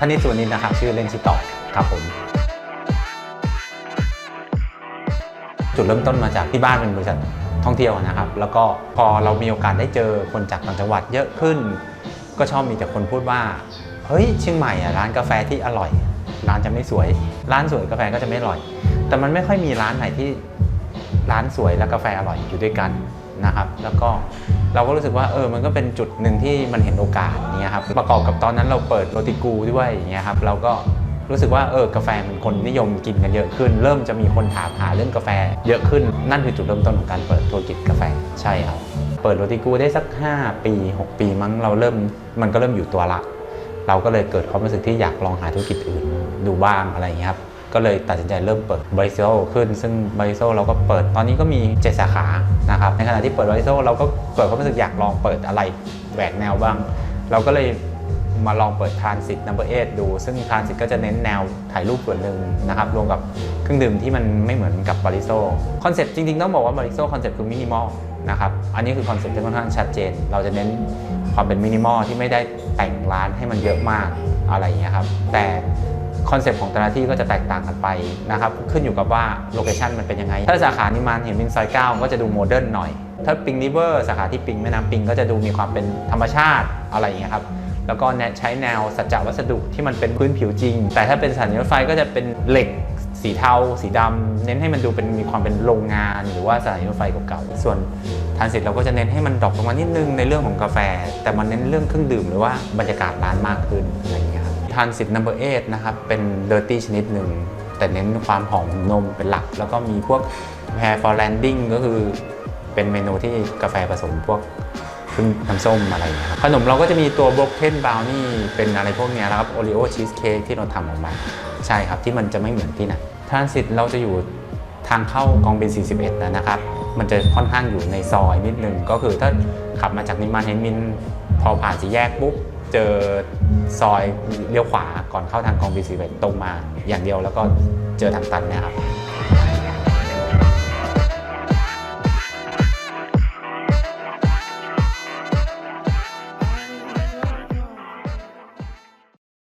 ธนิตสุวรรณินนะครับชื่อเล่นชื่อต่อครับผมจุดเริ่มต้นมาจากที่บ้านเป็นบริษัทท่องเที่ยวนะครับ แล้วก็พอเรามีโอกาสได้เจอคนจากต่างจังหวัดเยอะขึ้น ก็ชอบมีแต่คนพูดว่า เฮ้ยเชียงใหม่อะร้านกาแฟที่อร่อย ร้านจะไม่สวย ร้านสวยกาแฟก็จะไม่อร่อย แต่มันไม่ค่อยมีร้านไหนที่ร้านสวยและกาแฟอร่อยอยู่ด้วยกัน นะครับ แล้วก็เราก็รู้สึกว่าเออมันก็เป็นจุดหนึ่งที่มันเห็นโอกาสเนี่ยครับประกอบกับตอนนั้นเราเปิดโรติกูด้วยอย่างเงี้ยครับเราก็รู้สึกว่าเออกาแฟมันคนนิยมกินกันเยอะขึ้น เริ่มจะมีคนถามหาเรื่องกาแฟเยอะขึ้น นั่นคือจุดเริ่มต้นของการเปิดธุรกิจกาแฟใช่ครับเปิดโรติกูได้สัก 5 ปี 6 ปีมั้งเราเริ่มมันก็เริ่มอยู่ตัวละ เราก็เลยเกิดความรู้สึกที่อยากลองหาธุรกิจอื่นดูบ้างอะไรอย่างเงี้ยครับ ก็เลยตัดสินใจเริ่มเปิดบริโซขึ้น ซึ่งบริโซเราก็เปิดตอนนี้ก็มี 7 สาขานะครับในขณะที่เปิดบริโซเราก็เกิดความรู้สึกอยากลองเปิดอะไรแหวกแนวบ้าง เราก็เลยมาลองเปิดทานสิท number 8ดู ซึ่งทานสิทก็จะเน้นแนวถ่ายรูปส่วนหนึ่งนะครับรวมกับเครื่องดื่มที่มันไม่เหมือนกับบริโซคอนเซ็ปต์จริงๆ ต้องบอกว่าบริโซคอนเซ็ปต์คือมินิมอลนะครับอันนี้คือคอนเซ็ปต์ที่ค่อนข้างชัดเจน เราจะเน้นความเป็นมินิมอลที่ไม่ได้ แต่งร้านให้มันเยอะมากอะไรอย่างเงี้ยครับแต่คอนเซปต์ของแต่ละที่ก็จะแตกต่างกันไปนะครับขึ้นอยู่กับว่าโลเคชันมันเป็นยังไง ถ้าสาขานิมานเห็นมินซอย9ก็จะดูโมเดิร์นหน่อย ถ้าปิงริเวอร์สาขาที่ปิงแม่น้ำปิงก็จะดูมีความเป็นธรรมชาติอะไรอย่างเงี้ยครับแล้วก็ใช้แนวสัจจวัสดุที่มันเป็นพื้นผิวจริง แต่ถ้าเป็นสถานีรถไฟก็จะเป็นเหล็ก สีเทา สีดำเน้นให้มันดูเป็นมีความเป็นโรงงาน หรือว่าสถานีรถไฟเก่าๆส่วนทานเสร็จเราก็จะเน้นให้มันดรอปลงมานิดนึงในเรื่องของกาแฟ แต่มันเน้นเรื่องเครื่องดื่มหรือว่าบรรยากาศร้านมากขึ้นอะไรอย่างเงี้ยครับทานสิทธิ์ number 8นะครับเป็นเดอร์ตี้ชนิดหนึ่งแต่เน้นความหอมนมเป็นหลัก แล้วก็มีพวก hair for landing ก็คือเป็นเมนูที่กาแฟผสมพวกขึ้นน้ำส้มอะไรอย่างเงี้ยครับขนมเราก็จะมีตัวบล็อกเทนบราวนี่เป็นอะไรพวกเนี้ยนะครับโอริโอชีสเค้กที่เราทำออกมา ใช่ครับที่มันจะไม่เหมือนที่ไหนทรานสิตเราจะอยู่ทางเข้ากองบิน 41นะครับ มันจะค่อนข้างอยู่ในซอยนิดนึง ก็คือถ้าขับมาจากนิมมานเฮนมิน พอผ่านสี่แยกปุ๊บ เจอซอยเลี้ยวขวาก่อนเข้าทางกองบิน 41 ตรงมาอย่างเดียวแล้วก็เจอทางตันนะครับ